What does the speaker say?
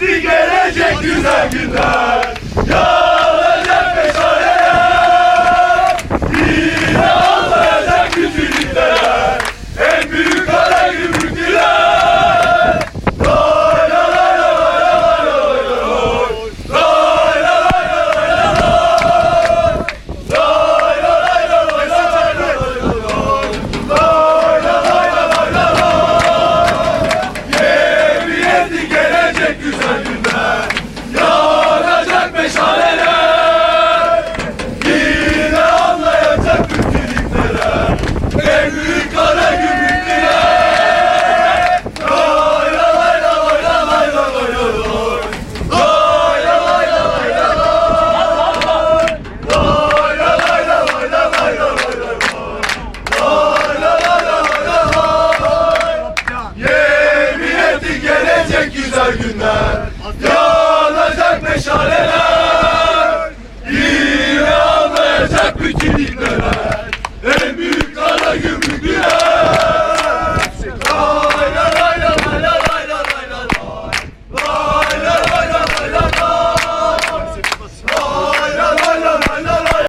Emniyeti gelecek güzel günler Yağacak güzel günler.